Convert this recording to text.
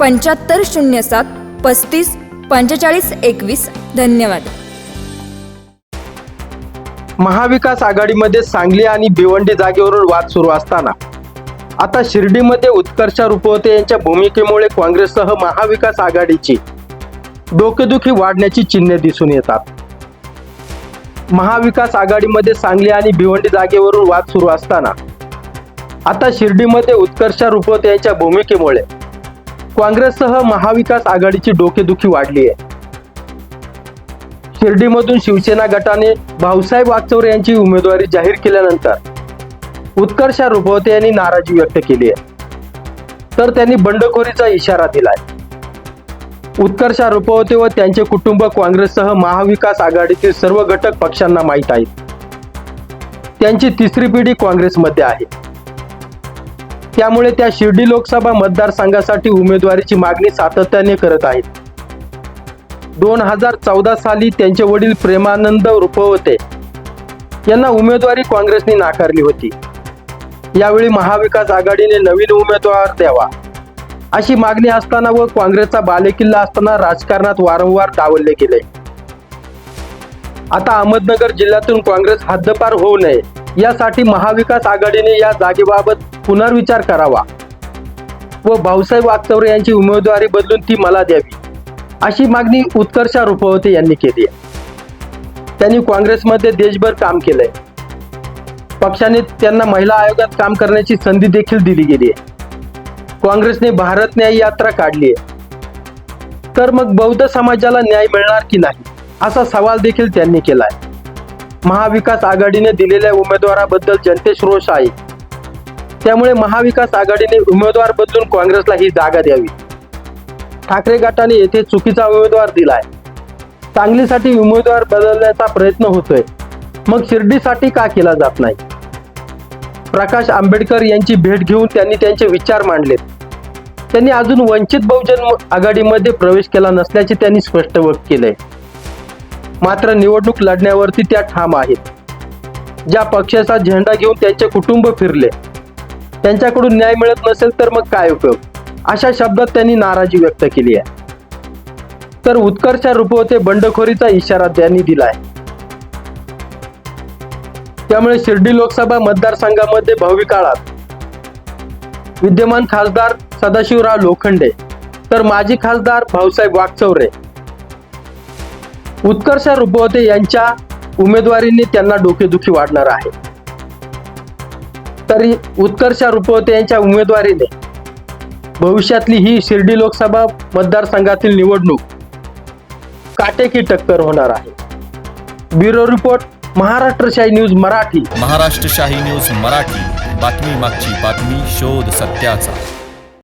पंच्याहत्तर शून्य सात पस्तीस पंचेचाळीस एकवीस. धन्यवाद. महाविकास आघाडीमध्ये सांगली आणि भिवंडी जागेवरून वाद सुरू असताना आता शिर्डीमध्ये उत्कर्षा रुपवते यांच्या भूमिकेमुळे काँग्रेससह महाविकास आघाडीची डोकेदुखी वाढण्याची चिन्हे दिसून येतात. महाविकास आघाडीमध्ये सांगली आणि भिवंडी जागेवरून वाद सुरू असताना आता शिर्डीमध्ये उत्कर्षा रुपवते यांच्या भूमिकेमुळे काँग्रेससह महाविकास आघाडीची डोकेदुखी वाढली आहे. शिर्डीमधून शिवसेना गटाने भाऊसाहेब वागचौरे यांची उमेदवारी जाहीर केल्यानंतर उत्कर्षा रुपवते यांनी नाराजी व्यक्त केली आहे. तर त्यांनी बंडखोरीचा इशारा दिलाय. उत्कर्षा रुपवते व त्यांचे कुटुंब काँग्रेससह महाविकास आघाडीतील सर्व घटक पक्षांना माहीत आहेत. त्यांची तिसरी पिढी काँग्रेसमध्ये आहे. त्यामुळे त्या शिर्डी लोकसभा मतदारसंघासाठी उमेदवारीची मागणी सातत्याने करत आहेत. दोन हजार चौदा साली त्यांचे वडील प्रेमानंद रुपवते यांना उमेदवारी काँग्रेसने नाकारली होती. यावेळी महाविकास आघाडीने नवीन उमेदवार द्यावा. अशी मागणी असताना व काँग्रेसचा बालेकिल्ला असताना राजकारणात वारंवार डावलले गेले. आता अहमदनगर जिल्ह्यातून काँग्रेस हद्दपार होऊ नये. यासाठी महाविकास आघाडीने या जागेबाबत पुनर्विचार करावा व भाऊसाहेब वागचौरे यांची उमेदवारी बदलून ती मला द्यावी अशी मागणी उत्कर्षा रुपवते यांनी केली आहे. त्यांनी काँग्रेसमध्ये देशभर काम केलंय. पक्षाने त्यांना महिला आयोगात काम करण्याची संधी देखील दिली गेली आहे. काँग्रेसने भारत न्याय यात्रा काढली आहे. तर मग बौद्ध समाजाला न्याय मिळणार की नाही? असा सवाल देखील त्यांनी केलाय महाविकास आघाडीने दिलेल्या उमेदवाराबद्दल जनतेश रोष आहे. त्यामुळे महाविकास आघाडीने उमेदवार बदलून काँग्रेसला ही जागा द्यावी. ठाकरे गटाने येथे चुकीचा उमेदवार दिलाय. सांगलीसाठी उमेदवार बदलण्याचा प्रयत्न होतोय. मग शिर्डीसाठी का केला जात नाही? प्रकाश आंबेडकर यांची भेट घेऊन त्यांनी त्यांचे विचार मांडलेत. त्यांनी अजून वंचित बहुजन आघाडीमध्ये प्रवेश केला नसल्याचे त्यांनी स्पष्ट व्यक्त केलंय. मात्र निवडणूक लढण्यावरती त्या ठाम आहेत. ज्या पक्षाचा झेंडा घेऊन त्यांचे कुटुंब फिरले. त्यांच्याकडून न्याय मिळत नसेल तर मग काय उपयोग? अशा शब्दात त्यांनी नाराजी व्यक्त केली आहे. तर उत्कर्षा रुपवते बंडखोरीचा इशारा त्यांनी दिलाय. त्यामुळे शिर्डी लोकसभा मतदारसंघामध्ये भावी काळात विद्यमान खासदार सदाशिवराव लोखंडे तर माजी खासदार भाऊसाहेब वागचौरे उत्कर्ष रुपवते यांच्या उमेदवारीने त्यांना डोकेदुखी वाढणार आहे. तरी उत्कर्ष रुपवते यांच्या उमेदवारीने भविष्यातली ही शिर्डी लोकसभा मतदारसंघातील निवडणूक काटेकी टक्कर होणार आहे. Bureau report Maharashtrashahi news Marathi. Maharashtrashahi news Marathi. बातमी मागची बातमी शोध सत्याचा.